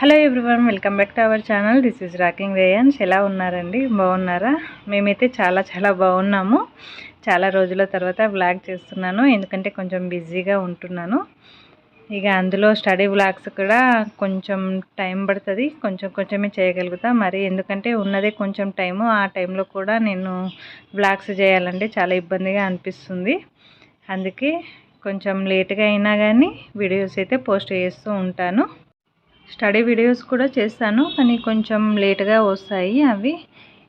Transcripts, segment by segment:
Hello everyone welcome back to our channel. This is rocking Reyans ఎలా ఉన్నారండి? బాగున్నారా? మేమైతే చాలా చాలా బాగున్నాము. చాలా రోజుల తర్వాత వ్లాగ్ చేస్తున్నాను. ఎందుకంటే కొంచెం బిజీగా ఉంటున్నాను. ఇక అందులో స్టడీ వ్లాగ్స్ కూడా కొంచెం టైం పడుతుంది. కొంచెం కొంచెమే చేయగలుగుతా. మరి ఎందుకంటే ఉన్నదే కొంచెం టైము ఆ టైంలో కూడా నేను వ్లాగ్స్ చేయాలంటే చాలా ఇబ్బందిగా అనిపిస్తుంది. అందుకే కొంచెం లేట్గా అయినా కానీ వీడియోస్ అయితే పోస్ట్ చేస్తూ ఉంటాను. స్టడీ వీడియోస్ కూడా చేస్తాను కానీ కొంచెం లేట్గా వస్తాయి అవి.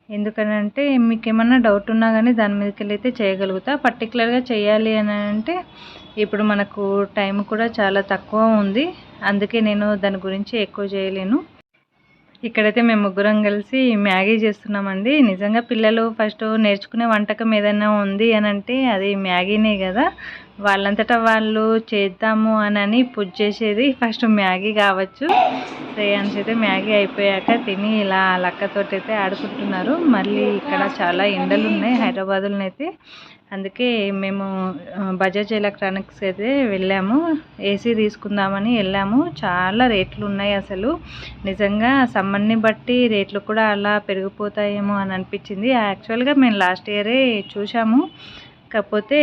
ఎందుకనంటే మీకు ఏమన్నా డౌట్ ఉన్నా కానీ దాని మీదకి వెళ్ళి అయితే చేయగలుగుతా. పర్టికులర్గా చేయాలి అని అంటే ఇప్పుడు మనకు టైం కూడా చాలా తక్కువ ఉంది. అందుకే నేను దాని గురించి ఎక్కువ చేయలేను. ఇక్కడైతే మేము ముగ్గురం కలిసి మ్యాగీ చేస్తున్నామండి. నిజంగా పిల్లలు ఫస్ట్ నేర్చుకునే వంటకం ఏదైనా ఉంది అని అంటే అది మ్యాగీనే కదా. వాళ్ళంతటా వాళ్ళు చేద్దాము అని పుజ్ చేసేది ఫస్ట్ మ్యాగీ కావచ్చు. శ్రేయాన్స్ అయితే మ్యాగీ అయిపోయాక తిని ఇలా లక్కతోటి అయితే ఆడుకుంటున్నారు. మళ్ళీ ఇక్కడ చాలా ఎండలు ఉన్నాయి హైదరాబాద్లోనైతే. అందుకే మేము బజాజ్ ఎలక్ట్రానిక్స్ అయితే వెళ్ళాము. ఏసీ తీసుకుందామని వెళ్ళాము. చాలా రేట్లు ఉన్నాయి అసలు. నిజంగా సమ్మర్ని బట్టి రేట్లు కూడా అలా పెరిగిపోతాయేమో అని అనిపించింది. యాక్చువల్గా మేము లాస్ట్ ఇయరే చూసాము కాకపోతే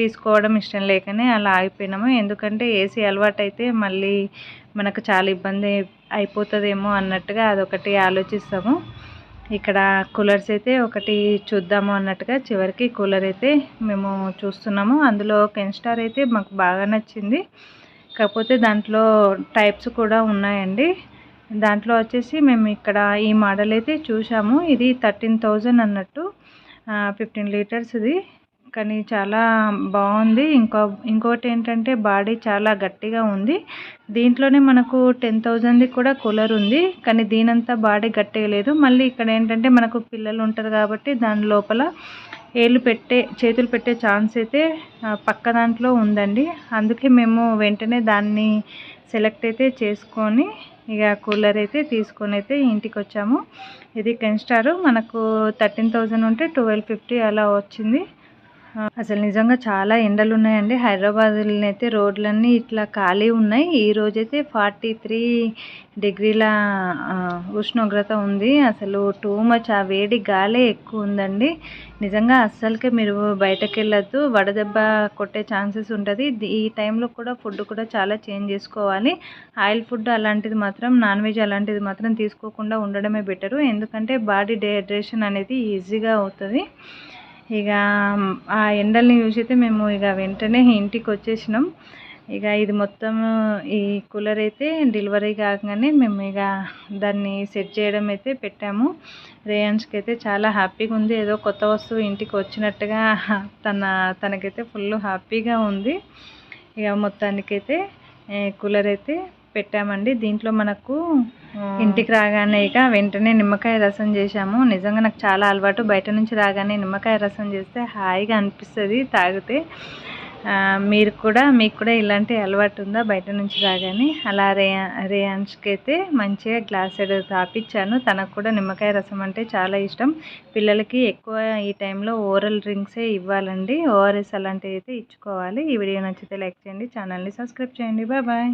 తీసుకోవడం ఇష్టం లేకనే అలా ఆగిపోయినాము. ఎందుకంటే ఏసీ అలవాటు అయితే మళ్ళీ మనకు చాలా ఇబ్బంది అయిపోతుందేమో అన్నట్టుగా అదొకటి ఆలోచిస్తాము. ఇక్కడ కూలర్స్ అయితే ఒకటి చూద్దాము అన్నట్టుగా చివరికి కూలర్ అయితే మేము చూస్తున్నాము. అందులో కెన్స్టార్ అయితే మాకు బాగా నచ్చింది. కాకపోతే దాంట్లో టైప్స్ కూడా ఉన్నాయండి. దాంట్లో వచ్చేసి మేము ఇక్కడ ఈ మోడల్ అయితే చూసాము ఇది థర్టీన్ థౌజండ్ అన్నట్టు ఫిఫ్టీన్ లీటర్స్ది. కానీ చాలా బాగుంది. ఇంకో ఇంకోటి ఏంటంటే బాడీ చాలా గట్టిగా ఉంది. దీంట్లోనే మనకు టెన్ థౌజండ్ది కూడా కూలర్ ఉంది. కానీ దీనంతా బాడీ గట్టిగా లేదు. మళ్ళీ ఇక్కడ ఏంటంటే మనకు పిల్లలు ఉంటారు కాబట్టి దాని లోపల ఏళ్ళు పెట్టే చేతులు పెట్టే ఛాన్స్ అయితే పక్క దాంట్లో ఉందండి. అందుకే మేము వెంటనే దాన్ని సెలెక్ట్ అయితే చేసుకొని ఇక కూలర్ అయితే తీసుకొని అయితే ఇంటికి వచ్చాము ఇది కెన్స్టార్ మనకు థర్టీన్ థౌజండ్ ఉంటే ట్వెల్వ్ ఫిఫ్టీ అలా వచ్చింది. అసలు నిజంగా చాలా ఎండలు ఉన్నాయండి హైదరాబాద్లో అయితే రోడ్లన్నీ ఇట్లా ఖాళీ ఉన్నాయి. ఈ రోజైతే ఫార్టీ త్రీ డిగ్రీల ఉష్ణోగ్రత ఉంది. అసలు టూ మచ్ ఆ వేడి గాలే ఎక్కువ ఉందండి. నిజంగా అస్సలకే మీరు బయటకు వెళ్ళొద్దు వడదెబ్బ కొట్టే ఛాన్సెస్ ఉంటుంది. ఈ టైంలో కూడా ఫుడ్ కూడా చాలా చేంజ్ చేసుకోవాలి. ఆయిల్ ఫుడ్ అలాంటిది మాత్రం నాన్ వెజ్ అలాంటిది మాత్రం తీసుకోకుండా ఉండడమే బెటరు. ఎందుకంటే బాడీ డిహైడ్రేషన్ అనేది ఈజీగా అవుతుంది. ఇక ఆ ఎండల్ని చూసి అయితే మేము ఇక వెంటనే ఇంటికి వచ్చేసినాం ఇక ఇది మొత్తం ఈ కూలర్ అయితే డెలివరీ కాగానే మేము ఇక దాన్ని సెట్ చేయడం అయితే పెట్టాము. రేయాన్స్కి అయితే చాలా హ్యాపీగా ఉంది ఏదో కొత్త వస్తువు ఇంటికి వచ్చినట్టుగా తన తనకైతే ఫుల్ హ్యాపీగా ఉంది. ఇక మొత్తానికైతే కూలర్ అయితే పెట్టామండి. దీంట్లో మనకు ఇంటికి రాగానే ఇక వెంటనే నిమ్మకాయ రసం చేసాము నిజంగా నాకు చాలా అలవాటు. బయట నుంచి రాగానే నిమ్మకాయ రసం చేస్తే హాయిగా అనిపిస్తుంది తాగితే. మీరు కూడా మీకు కూడా ఇలాంటి అలవాటు ఉందా బయట నుంచి రాగానే? అలా రే రేయాన్స్కి అయితే మంచిగా గ్లాస్ తాపించాను తనకు కూడా నిమ్మకాయ రసం అంటే చాలా ఇష్టం. పిల్లలకి ఎక్కువ ఈ టైంలో ఓరల్ డ్రింక్సే ఇవ్వాలండి. ఓఆర్ఎస్ అలాంటివి అయితే ఇచ్చుకోవాలి. ఈ వీడియో నచ్చితే లైక్ చేయండి ఛానల్ని సబ్స్క్రైబ్ చేయండి. Bye bye.